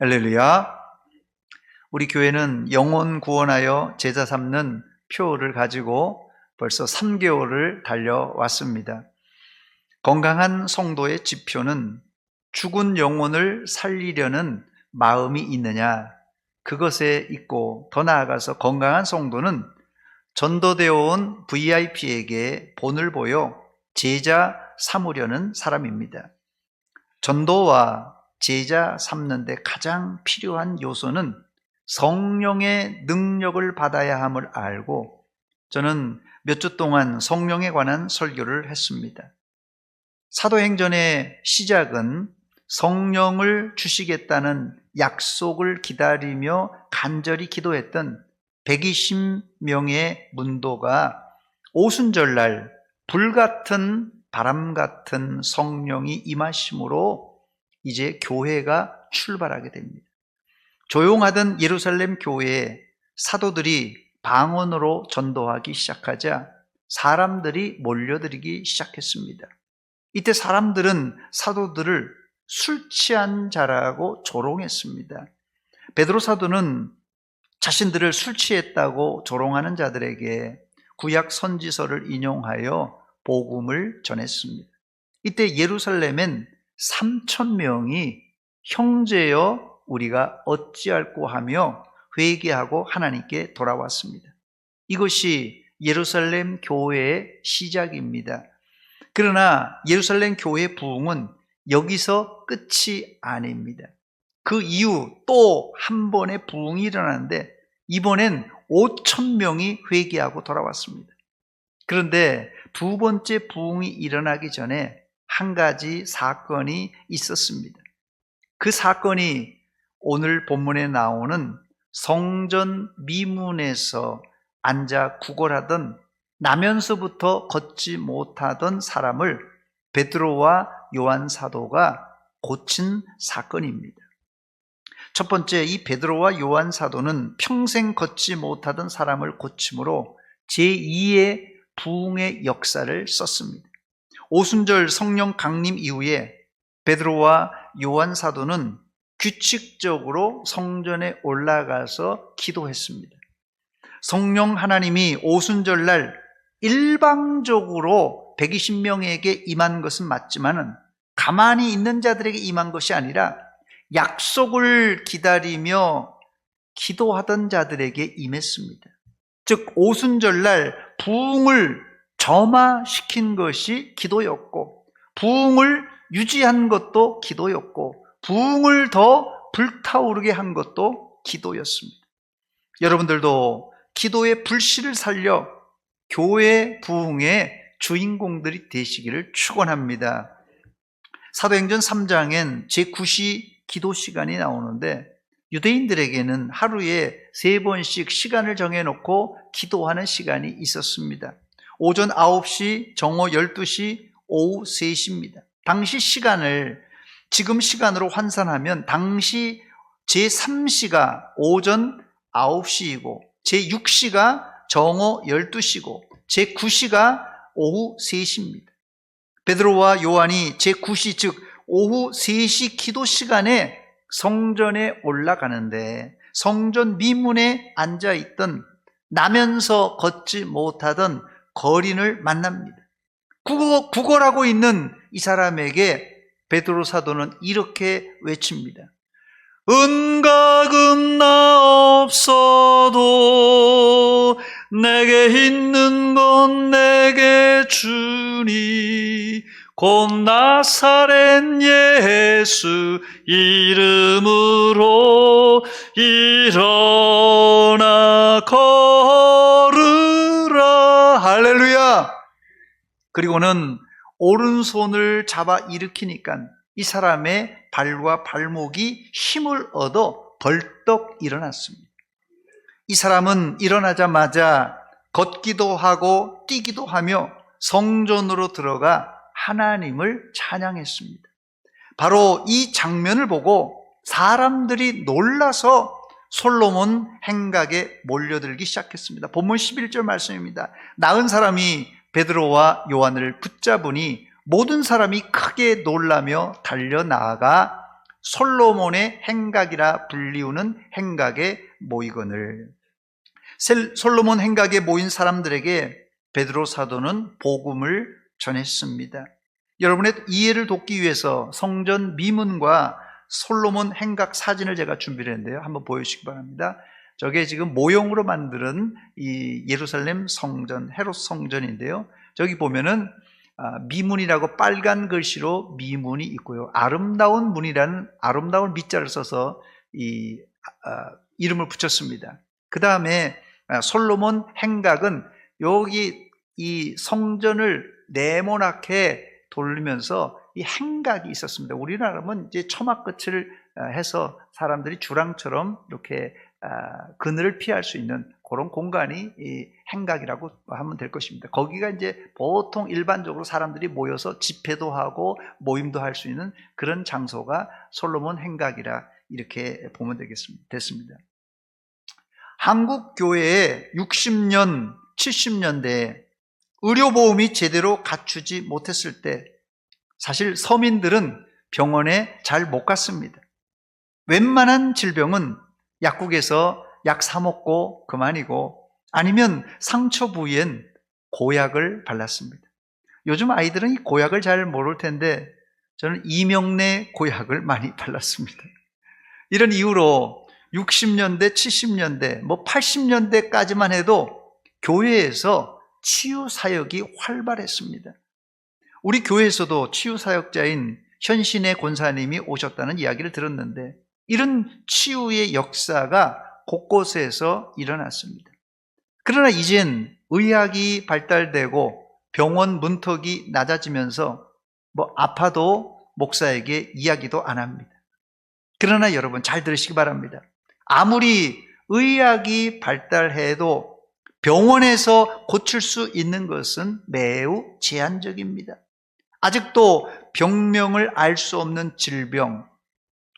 할렐루야. 우리 교회는 영혼 구원하여 제자 삼는 표를 가지고 벌써 3개월을 달려왔습니다. 건강한 성도의 지표는 죽은 영혼을 살리려는 마음이 있느냐, 그것에 있고 더 나아가서 건강한 성도는 전도되어 온 VIP에게 본을 보여 제자 삼으려는 사람입니다. 전도와 제자 삼는데 가장 필요한 요소는 성령의 능력을 받아야 함을 알고 저는 몇 주 동안 성령에 관한 설교를 했습니다. 사도행전의 시작은 성령을 주시겠다는 약속을 기다리며 간절히 기도했던 120명의 문도가 오순절날 불같은 바람 같은 성령이 임하심으로 이제 교회가 출발하게 됩니다. 조용하던 예루살렘 교회에 사도들이 방언으로 전도하기 시작하자 사람들이 몰려들기 시작했습니다. 이때 사람들은 사도들을 술 취한 자라고 조롱했습니다. 베드로 사도는 자신들을 술 취했다고 조롱하는 자들에게 구약 선지서를 인용하여 복음을 전했습니다. 이때 예루살렘엔 3천 명이 형제여 우리가 어찌할꼬 하며 회개하고 하나님께 돌아왔습니다. 이것이 예루살렘 교회의 시작입니다. 그러나 예루살렘 교회 부흥은 여기서 끝이 아닙니다. 그 이후 또 한 번의 부흥이 일어나는데 이번엔 5천 명이 회개하고 돌아왔습니다. 그런데 두 번째 부흥이 일어나기 전에 한 가지 사건이 있었습니다. 그 사건이 오늘 본문에 나오는 성전 미문에서 앉아 구걸하던 나면서부터 걷지 못하던 사람을 베드로와 요한 사도가 고친 사건입니다. 첫 번째 이 베드로와 요한 사도는 평생 걷지 못하던 사람을 고침으로 제2의 부흥의 역사를 썼습니다. 오순절 성령 강림 이후에 베드로와 요한 사도는 규칙적으로 성전에 올라가서 기도했습니다. 성령 하나님이 오순절 날 일방적으로 120명에게 임한 것은 맞지만은 가만히 있는 자들에게 임한 것이 아니라 약속을 기다리며 기도하던 자들에게 임했습니다. 즉 오순절날 부흥을 점화시킨 것이 기도였고 부흥을 유지한 것도 기도였고 부흥을 더 불타오르게 한 것도 기도였습니다. 여러분들도 기도의 불씨를 살려 교회 부흥의 주인공들이 되시기를 축원합니다. 사도행전 3장엔 제9시 기도 시간이 나오는데 유대인들에게는 하루에 세 번씩 시간을 정해놓고 기도하는 시간이 있었습니다. 오전 9시, 정오 12시, 오후 3시입니다. 당시 시간을 지금 시간으로 환산하면 당시 제3시가 오전 9시이고 제6시가 정오 12시고 제9시가 오후 3시입니다. 베드로와 요한이 제9시 즉 오후 3시 기도 시간에 성전에 올라가는데 성전 미문에 앉아 있던 나면서 걷지 못하던 거린을 만납니다. 구걸, 구걸하고 있는 이 사람에게 베드로 사도는 이렇게 외칩니다. 은가금 나 없어도 내게 있는 건 내게 주니 곧 나사렛 예수 이름으로 일어나 걸으라 할렐루야 그리고는 오른손을 잡아 일으키니까 이 사람의 발과 발목이 힘을 얻어 벌떡 일어났습니다. 이 사람은 일어나자마자 걷기도 하고 뛰기도 하며 성전으로 들어가 하나님을 찬양했습니다. 바로 이 장면을 보고 사람들이 놀라서 솔로몬 행각에 몰려들기 시작했습니다. 본문 11절 말씀입니다. 나은 사람이 베드로와 요한을 붙잡으니 모든 사람이 크게 놀라며 달려 나아가 솔로몬의 행각이라 불리우는 행각에 모이거늘 셀- 솔로몬 행각에 모인 사람들에게 베드로 사도는 복음을 전했습니다. 여러분의 이해를 돕기 위해서 성전 미문과 솔로몬 행각 사진을 제가 준비를 했는데요. 한번 보여주시기 바랍니다. 저게 지금 모형으로 만드는 이 예루살렘 성전, 헤롯 성전인데요. 저기 보면은 아, 미문이라고 빨간 글씨로 미문이 있고요. 아름다운 문이라는 아름다운 미자를 써서 이 아, 이름을 붙였습니다. 그 다음에 아, 솔로몬 행각은 여기 이 성전을 네모나게 돌리면서 이 행각이 있었습니다. 우리나라는 이제 처마 끝을 아, 해서 사람들이 주랑처럼 이렇게 아, 그늘을 피할 수 있는 그런 공간이 이 행각이라고 하면 될 것입니다. 거기가 이제 보통 일반적으로 사람들이 모여서 집회도 하고 모임도 할 수 있는 그런 장소가 솔로몬 행각이라 이렇게 보면 되겠습니다. 됐습니다. 한국 교회에 60년, 70년대에 의료보험이 제대로 갖추지 못했을 때 사실 서민들은 병원에 잘 못 갔습니다. 웬만한 질병은 약국에서 약 사먹고 그만이고 아니면 상처 부위엔 고약을 발랐습니다. 요즘 아이들은 이 고약을 잘 모를 텐데 저는 이명래 고약을 많이 발랐습니다. 이런 이유로 60년대, 70년대, 뭐 80년대까지만 해도 교회에서 치유 사역이 활발했습니다. 우리 교회에서도 치유 사역자인 현신의 권사님이 오셨다는 이야기를 들었는데 이런 치유의 역사가 곳곳에서 일어났습니다. 그러나 이젠 의학이 발달되고 병원 문턱이 낮아지면서 뭐 아파도 목사에게 이야기도 안 합니다. 그러나 여러분 잘 들으시기 바랍니다. 아무리 의학이 발달해도 병원에서 고칠 수 있는 것은 매우 제한적입니다. 아직도 병명을 알 수 없는 질병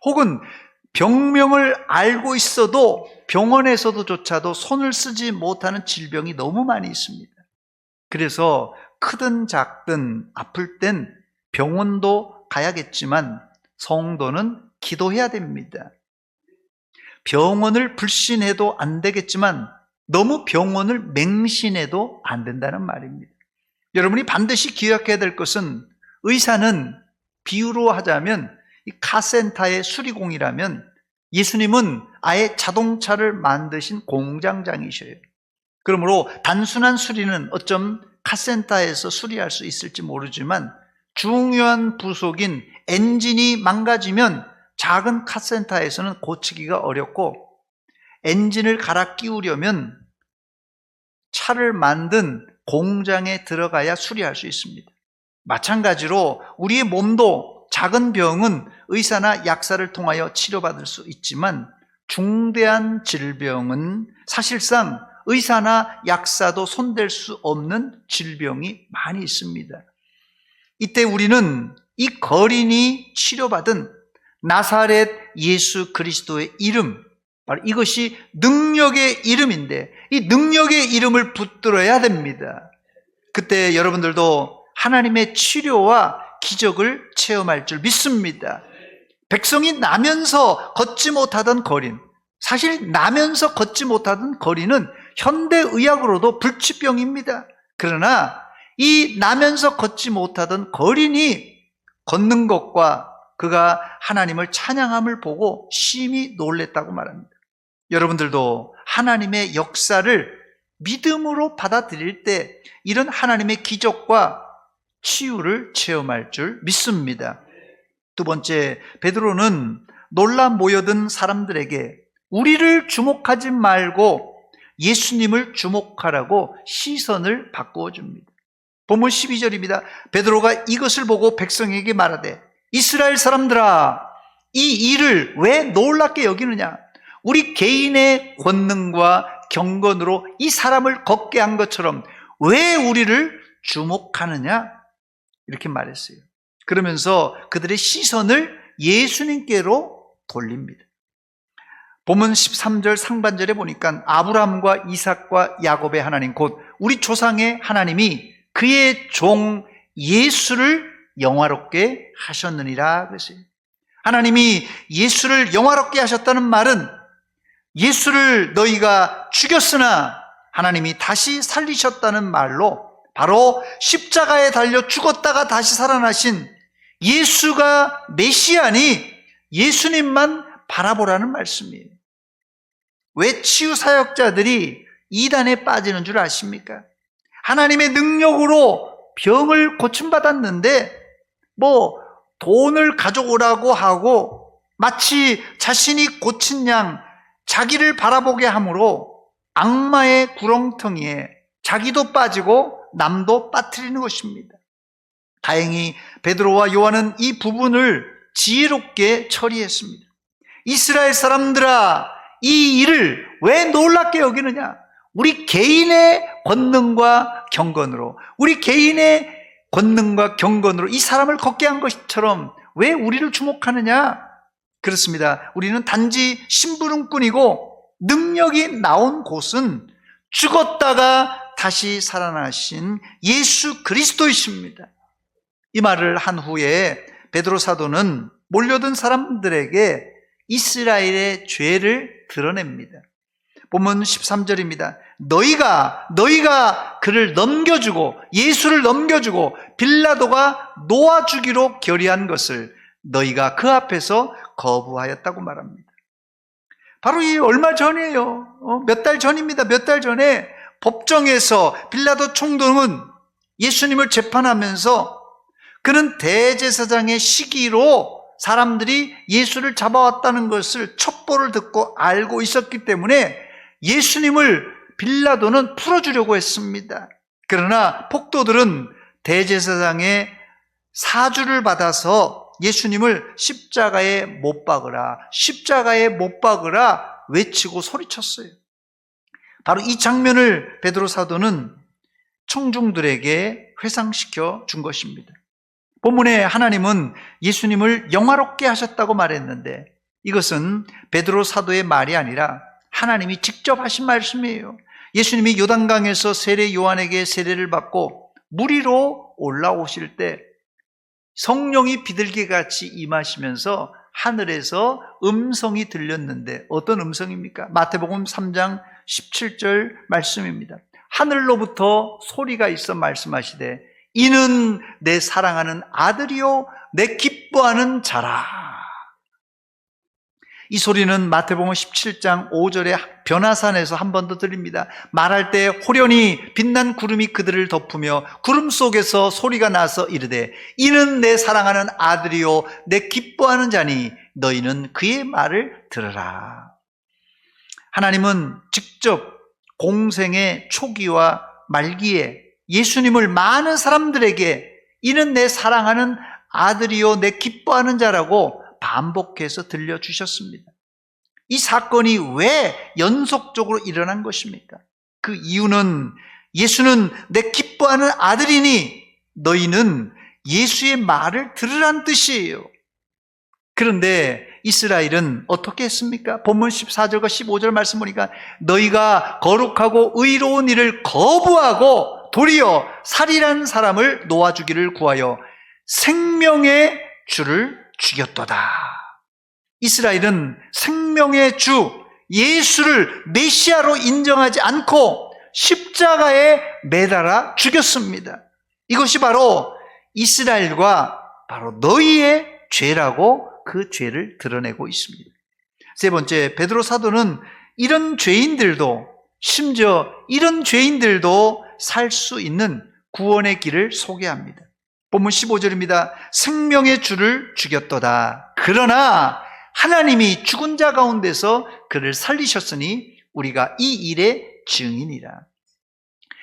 혹은 병명을 알고 있어도 병원에서도조차도 손을 쓰지 못하는 질병이 너무 많이 있습니다. 그래서 크든 작든 아플 땐 병원도 가야겠지만 성도는 기도해야 됩니다. 병원을 불신해도 안 되겠지만 너무 병원을 맹신해도 안 된다는 말입니다. 여러분이 반드시 기억해야 될 것은 의사는 비유로 하자면 이 카센터의 수리공이라면 예수님은 아예 자동차를 만드신 공장장이셔요. 그러므로 단순한 수리는 어쩜 카센터에서 수리할 수 있을지 모르지만 중요한 부속인 엔진이 망가지면 작은 카센터에서는 고치기가 어렵고 엔진을 갈아 끼우려면 차를 만든 공장에 들어가야 수리할 수 있습니다. 마찬가지로 우리의 몸도 작은 병은 의사나 약사를 통하여 치료받을 수 있지만 중대한 질병은 사실상 의사나 약사도 손댈 수 없는 질병이 많이 있습니다. 이때 우리는 이 거린이 치료받은 나사렛 예수 그리스도의 이름, 바로 이것이 능력의 이름인데 이 능력의 이름을 붙들어야 됩니다. 그때 여러분들도 하나님의 치료와 기적을 체험할 줄 믿습니다. 백성이 나면서 걷지 못하던 거린, 사실 나면서 걷지 못하던 거리는 현대의학으로도 불치병입니다. 그러나 이 나면서 걷지 못하던 거린이 걷는 것과 그가 하나님을 찬양함을 보고 심히 놀랬다고 말합니다. 여러분들도 하나님의 역사를 믿음으로 받아들일 때 이런 하나님의 기적과 치유를 체험할 줄 믿습니다. 두 번째, 베드로는 놀라 모여든 사람들에게 우리를 주목하지 말고 예수님을 주목하라고 시선을 바꾸어 줍니다. 본문 12절입니다. 베드로가 이것을 보고 백성에게 말하되 이스라엘 사람들아 이 일을 왜 놀랍게 여기느냐? 우리 개인의 권능과 경건으로 이 사람을 걷게 한 것처럼 왜 우리를 주목하느냐? 이렇게 말했어요. 그러면서 그들의 시선을 예수님께로 돌립니다. 본문 13절 상반절에 보니까 아브라함과 이삭과 야곱의 하나님 곧 우리 조상의 하나님이 그의 종 예수를 영화롭게 하셨느니라 그랬어요. 하나님이 예수를 영화롭게 하셨다는 말은 예수를 너희가 죽였으나 하나님이 다시 살리셨다는 말로 바로 십자가에 달려 죽었다가 다시 살아나신 예수가 메시아니 예수님만 바라보라는 말씀이에요. 왜 치유 사역자들이 이단에 빠지는 줄 아십니까? 하나님의 능력으로 병을 고침받았는데 뭐 돈을 가져오라고 하고 마치 자신이 고친 양 자기를 바라보게 함으로 악마의 구렁텅이에 자기도 빠지고 남도 빠뜨리는 것입니다. 다행히 베드로와 요한은 이 부분을 지혜롭게 처리했습니다. 이스라엘 사람들아, 이 일을 왜 놀랍게 여기느냐? 우리 개인의 권능과 경건으로, 우리 개인의 권능과 경건으로 이 사람을 걷게 한 것처럼 왜 우리를 주목하느냐? 그렇습니다. 우리는 단지 심부름꾼이고 능력이 나온 곳은 죽었다가 다시 살아나신 예수 그리스도이십니다. 이 말을 한 후에 베드로 사도는 몰려든 사람들에게 이스라엘의 죄를 드러냅니다. 본문 13절입니다. 너희가 너희가 그를 넘겨주고 예수를 넘겨주고 빌라도가 놓아 주기로 결의한 것을 너희가 그 앞에서 거부하였다고 말합니다. 바로 이 얼마 전이에요. 어, 몇달 전입니다. 몇 달 전에 법정에서 빌라도 총독은 예수님을 재판하면서 그는 대제사장의 시기로 사람들이 예수를 잡아왔다는 것을 첩보를 듣고 알고 있었기 때문에 예수님을 빌라도는 풀어주려고 했습니다. 그러나 폭도들은 대제사장의 사주를 받아서 예수님을 십자가에 못 박으라, 십자가에 못 박으라 외치고 소리쳤어요. 바로 이 장면을 베드로 사도는 청중들에게 회상시켜 준 것입니다. 본문에 하나님은 예수님을 영화롭게 하셨다고 말했는데 이것은 베드로 사도의 말이 아니라 하나님이 직접 하신 말씀이에요. 예수님이 요단강에서 세례 요한에게 세례를 받고 물 위로 올라오실 때 성령이 비둘기 같이 임하시면서 하늘에서 음성이 들렸는데 어떤 음성입니까? 마태복음 3장 17절 말씀입니다. 하늘로부터 소리가 있어 말씀하시되 이는 내 사랑하는 아들이요 내 기뻐하는 자라. 이 소리는 마태복음 17장 5절에 변화산에서 한 번 더 들립니다. 말할 때 호련히 빛난 구름이 그들을 덮으며 구름 속에서 소리가 나서 이르되 이는 내 사랑하는 아들이요 내 기뻐하는 자니 너희는 그의 말을 들으라. 하나님은 직접 공생의 초기와 말기에 예수님을 많은 사람들에게 이는 내 사랑하는 아들이요 내 기뻐하는 자라고 반복해서 들려주셨습니다. 이 사건이 왜 연속적으로 일어난 것입니까? 그 이유는 예수는 내 기뻐하는 아들이니 너희는 예수의 말을 들으란 뜻이에요. 그런데 이스라엘은 어떻게 했습니까? 본문 14절과 15절 말씀 보니까 너희가 거룩하고 의로운 일을 거부하고 도리어 살이라는 사람을 놓아주기를 구하여 생명의 주를 죽였도다. 이스라엘은 생명의 주 예수를 메시아로 인정하지 않고 십자가에 매달아 죽였습니다. 이것이 바로 이스라엘과 바로 너희의 죄라고 그 죄를 드러내고 있습니다. 세 번째, 베드로 사도는 이런 죄인들도 심지어 이런 죄인들도 살 수 있는 구원의 길을 소개합니다. 본문 15절입니다. 생명의 주를 죽였도다. 그러나 하나님이 죽은 자 가운데서 그를 살리셨으니 우리가 이 일의 증인이라.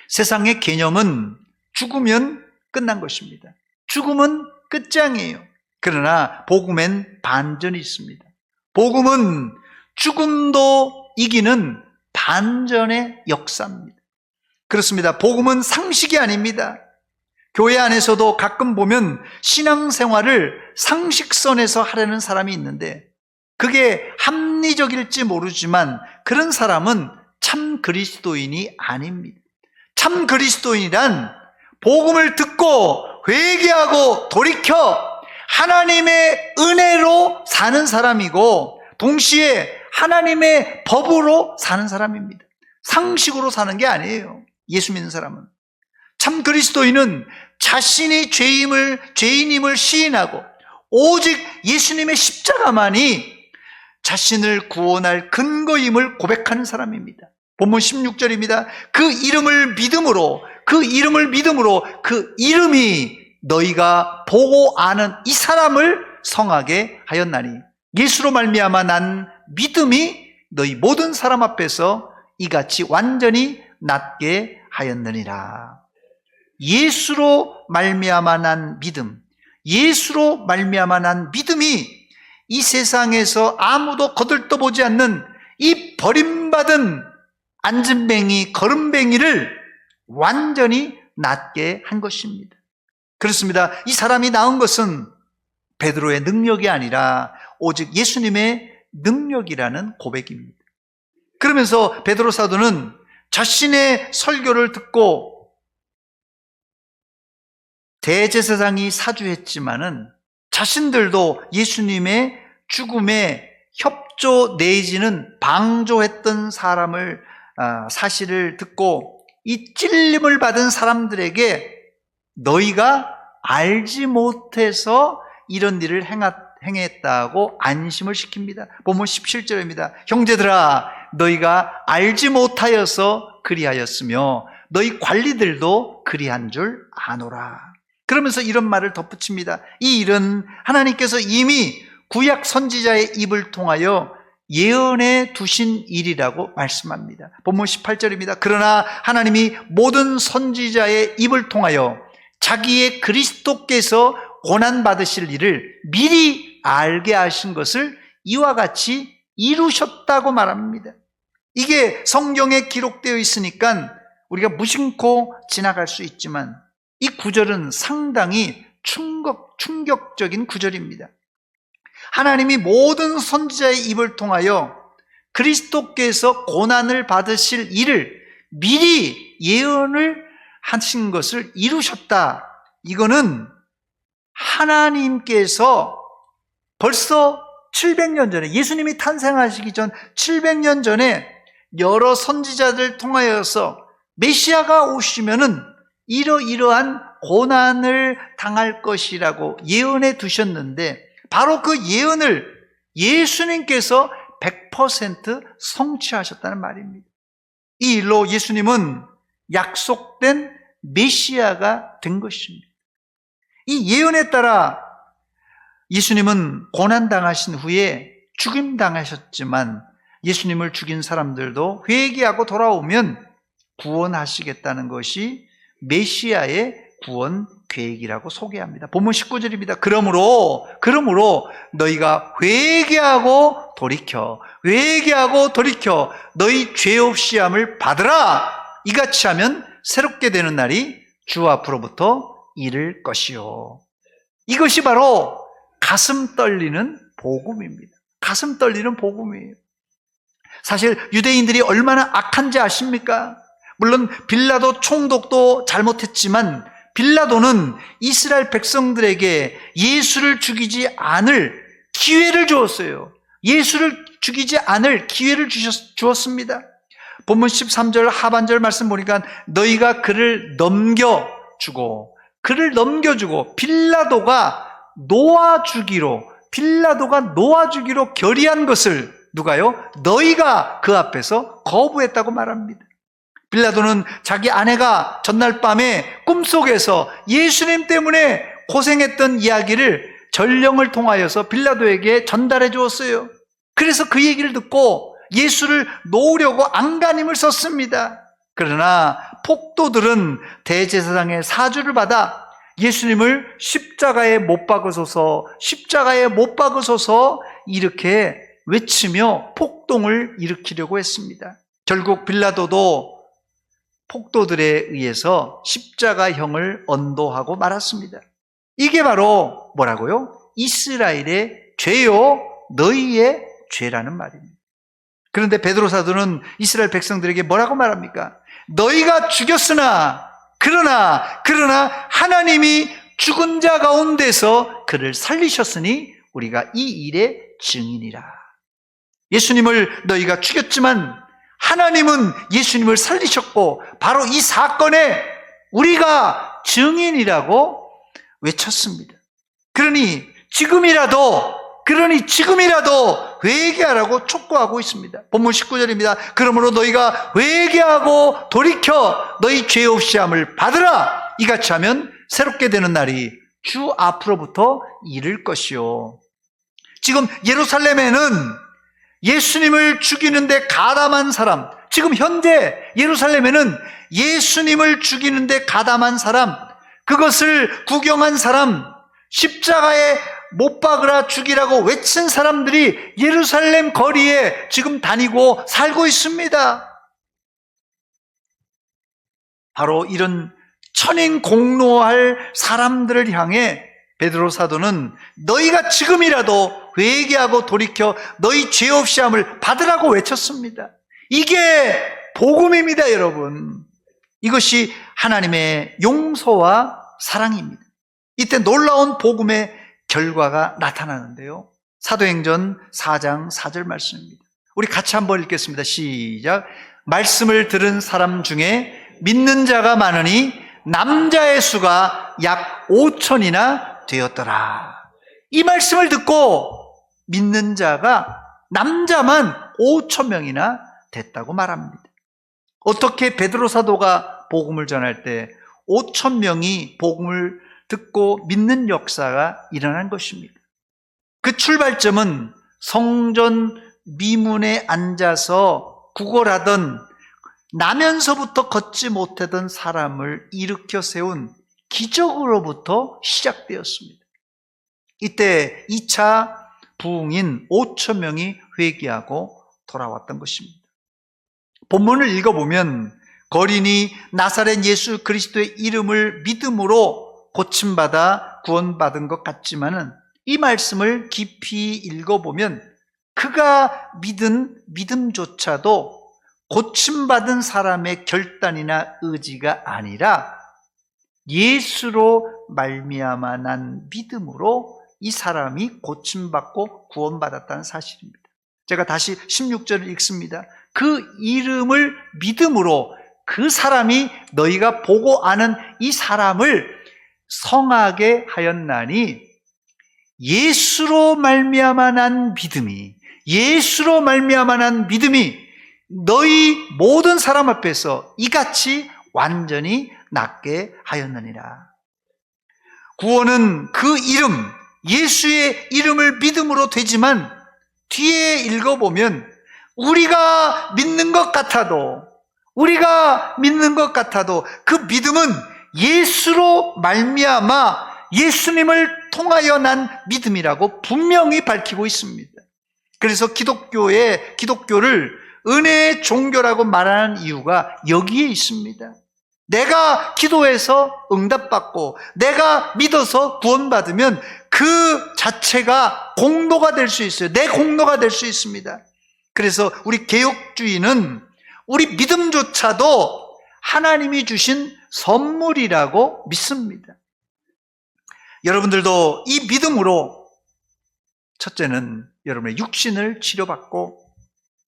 세상의 개념은 죽으면 끝난 것입니다. 죽음은 끝장이에요. 그러나 복음엔 반전이 있습니다. 복음은 죽음도 이기는 반전의 역사입니다. 그렇습니다. 복음은 상식이 아닙니다. 교회 안에서도 가끔 보면 신앙생활을 상식선에서 하려는 사람이 있는데 그게 합리적일지 모르지만 그런 사람은 참 그리스도인이 아닙니다. 참 그리스도인이란 복음을 듣고 회개하고 돌이켜 하나님의 은혜로 사는 사람이고 동시에 하나님의 법으로 사는 사람입니다. 상식으로 사는 게 아니에요. 예수 믿는 사람은. 참 그리스도인은 자신이 죄임을, 죄인임을 시인하고 오직 예수님의 십자가만이 자신을 구원할 근거임을 고백하는 사람입니다. 본문 16절입니다. 그 이름을 믿음으로, 그 이름을 믿음으로 그 이름이 너희가 보고 아는 이 사람을 성하게 하였나니 예수로 말미암아 난 믿음이 너희 모든 사람 앞에서 이같이 완전히 낫게 하였느니라. 예수로 말미암아 난 믿음, 예수로 말미암아 난 믿음이 이 세상에서 아무도 거들떠보지 않는 이 버림받은 앉은뱅이, 걸음뱅이를 완전히 낫게 한 것입니다. 그렇습니다. 이 사람이 나은 것은 베드로의 능력이 아니라 오직 예수님의 능력이라는 고백입니다. 그러면서 베드로 사도는 자신의 설교를 듣고 대제사장이 사주했지만은 자신들도 예수님의 죽음에 협조 내지는 방조했던 사람을 아, 사실을 듣고 이 찔림을 받은 사람들에게 너희가 알지 못해서 이런 일을 행했다고 안심을 시킵니다. 보면 17절입니다. 형제들아 너희가 알지 못하여서 그리하였으며 너희 관리들도 그리한 줄 아노라. 그러면서 이런 말을 덧붙입니다. 이 일은 하나님께서 이미 구약 선지자의 입을 통하여 예언해 두신 일이라고 말씀합니다. 본문 18절입니다. 그러나 하나님이 모든 선지자의 입을 통하여 자기의 그리스도께서 고난 받으실 일을 미리 알게 하신 것을 이와 같이 이루셨다고 말합니다. 이게 성경에 기록되어 있으니까 우리가 무심코 지나갈 수 있지만 이 구절은 상당히 충격, 충격적인 구절입니다. 하나님이 모든 선지자의 입을 통하여 그리스도께서 고난을 받으실 일을 미리 예언을 하신 것을 이루셨다. 이거는 하나님께서 벌써 700년 전에 예수님이 탄생하시기 전 700년 전에 여러 선지자들 통하여서 메시아가 오시면은 이러이러한 고난을 당할 것이라고 예언해 두셨는데 바로 그 예언을 예수님께서 100% 성취하셨다는 말입니다. 이 일로 예수님은 약속된 메시아가 된 것입니다. 이 예언에 따라 예수님은 고난당하신 후에 죽임당하셨지만 예수님을 죽인 사람들도 회개하고 돌아오면 구원하시겠다는 것이 메시아의 구원 계획이라고 소개합니다. 본문 19절입니다. 그러므로 그러므로 너희가 회개하고 돌이켜 회개하고 돌이켜 너희 죄 없이 함을 받으라. 이같이 하면 새롭게 되는 날이 주 앞으로부터 이를 것이요. 이것이 바로 가슴 떨리는 복음입니다. 가슴 떨리는 복음이에요. 사실 유대인들이 얼마나 악한지 아십니까? 물론 빌라도 총독도 잘못했지만 빌라도는 이스라엘 백성들에게 예수를 죽이지 않을 기회를 주었어요. 예수를 죽이지 않을 기회를 주셨, 주었습니다. 본문 13절 하반절 말씀 보니까 너희가 그를 넘겨주고 그를 넘겨주고 빌라도가 놓아주기로 빌라도가 놓아주기로 결의한 것을 누가요? 너희가 그 앞에서 거부했다고 말합니다. 빌라도는 자기 아내가 전날 밤에 꿈속에서 예수님 때문에 고생했던 이야기를 전령을 통하여서 빌라도에게 전달해 주었어요. 그래서 그 얘기를 듣고 예수를 놓으려고 안간힘을 썼습니다. 그러나 폭도들은 대제사장의 사주를 받아 예수님을 십자가에 못 박으소서, 십자가에 못 박으소서 이렇게 외치며 폭동을 일으키려고 했습니다. 결국 빌라도도 폭도들에 의해서 십자가형을 언도하고 말았습니다. 이게 바로 뭐라고요? 이스라엘의 죄요, 너희의 죄라는 말입니다. 그런데 베드로 사도는 이스라엘 백성들에게 뭐라고 말합니까? 너희가 죽였으나 그러나 그러나 하나님이 죽은 자 가운데서 그를 살리셨으니 우리가 이 일의 증인이라. 예수님을 너희가 죽였지만 하나님은 예수님을 살리셨고 바로 이 사건에 우리가 증인이라고 외쳤습니다. 그러니 지금이라도 그러니 지금이라도 회개하라고 촉구하고 있습니다. 본문 19절입니다. 그러므로 너희가 회개하고 돌이켜 너희 죄 없이 함을 받으라. 이같이 하면 새롭게 되는 날이 주 앞으로부터 이를 것이요. 지금 예루살렘에는 예수님을 죽이는데 가담한 사람, 지금 현재 예루살렘에는 예수님을 죽이는데 가담한 사람, 그것을 구경한 사람, 십자가에 못 박으라 죽이라고 외친 사람들이 예루살렘 거리에 지금 다니고 살고 있습니다. 바로 이런 천인 공로할 사람들을 향해 베드로 사도는 너희가 지금이라도 회개하고 돌이켜 너희 죄 없이 함을 받으라고 외쳤습니다. 이게 복음입니다, 여러분. 이것이 하나님의 용서와 사랑입니다. 이때 놀라운 복음의 결과가 나타나는데요. 사도행전 4장 4절 말씀입니다. 우리 같이 한번 읽겠습니다. 시작. 말씀을 들은 사람 중에 믿는 자가 많으니 남자의 수가 약 5천이나 되었더라. 이 말씀을 듣고 믿는 자가 남자만 5천 명이나 됐다고 말합니다. 어떻게 베드로 사도가 복음을 전할 때 5천 명이 복음을 듣고 믿는 역사가 일어난 것입니다. 그 출발점은 성전 미문에 앉아서 구걸하던 나면서부터 걷지 못하던 사람을 일으켜 세운 기적으로부터 시작되었습니다. 이때 2차 부흥인 5천 명이 회개하고 돌아왔던 것입니다. 본문을 읽어보면 거린이 나사렛 예수 그리스도의 이름을 믿음으로 고침받아 구원받은 것 같지만은 이 말씀을 깊이 읽어보면 그가 믿은 믿음조차도 고침받은 사람의 결단이나 의지가 아니라 예수로 말미암아 난 믿음으로 이 사람이 고침받고 구원받았다는 사실입니다. 제가 다시 16절을 읽습니다. 그 이름을 믿음으로 그 사람이 너희가 보고 아는 이 사람을 성하게 하였나니 예수로 말미암아 난 믿음이 예수로 말미암아 난 믿음이 너희 모든 사람 앞에서 이같이 완전히 낫게 하였느니라. 구원은 그 이름, 예수의 이름을 믿음으로 되지만 뒤에 읽어보면 우리가 믿는 것 같아도 우리가 믿는 것 같아도 그 믿음은 예수로 말미암아 예수님을 통하여 난 믿음이라고 분명히 밝히고 있습니다. 그래서 기독교의 기독교를 은혜의 종교라고 말하는 이유가 여기에 있습니다. 내가 기도해서 응답받고 내가 믿어서 구원받으면 그 자체가 공로가 될 수 있어요. 내 공로가 될 수 있습니다. 그래서 우리 개혁주의는 우리 믿음조차도 하나님이 주신 선물이라고 믿습니다. 여러분들도 이 믿음으로 첫째는 여러분의 육신을 치료받고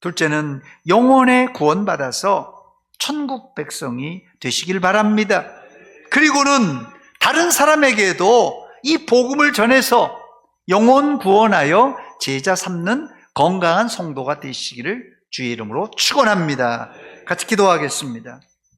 둘째는 영혼의 구원받아서 천국 백성이 되시길 바랍니다. 그리고는 다른 사람에게도 이 복음을 전해서 영혼 구원하여 제자 삼는 건강한 성도가 되시기를 주의 이름으로 축원합니다. 같이 기도하겠습니다.